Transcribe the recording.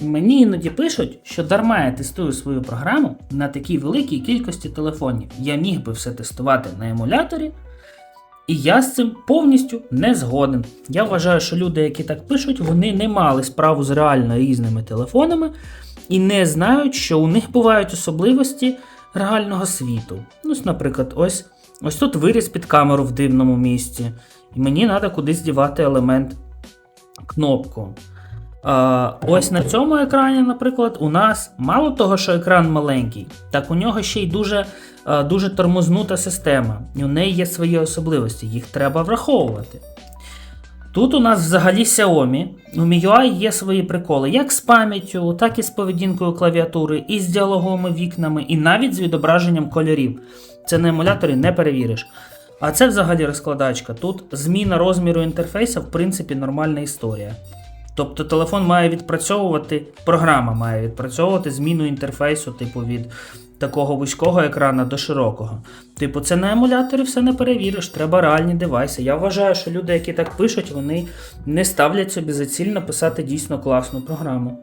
Мені іноді пишуть, що дарма я тестую свою програму на такій великій кількості телефонів. Я міг би все тестувати на емуляторі, і я з цим повністю не згоден. Я вважаю, що люди, які так пишуть, вони не мали справу з реально різними телефонами і не знають, що у них бувають особливості реального світу. Ну, наприклад, ось, ось тут виріс під камеру в дивному місці, і мені треба кудись дівати елемент кнопку. Ось на цьому екрані, наприклад, у нас мало того, що екран маленький, так у нього ще й дуже, дуже тормознута система. У неї є свої особливості, їх треба враховувати. Тут у нас взагалі Xiaomi. У MIUI є свої приколи, як з пам'яттю, так і з поведінкою клавіатури, і з діалоговими вікнами, і навіть з відображенням кольорів. Це на емуляторі не перевіриш. А це взагалі розкладачка. Тут зміна розміру інтерфейсу, в принципі, нормальна історія. Тобто телефон має відпрацьовувати, програма має відпрацьовувати зміну інтерфейсу, типу від такого вузького екрана до широкого. Типу, це на емуляторі все не перевіриш, треба реальні девайси. Я вважаю, що люди, які так пишуть, вони не ставлять собі за ціль написати дійсно класну програму.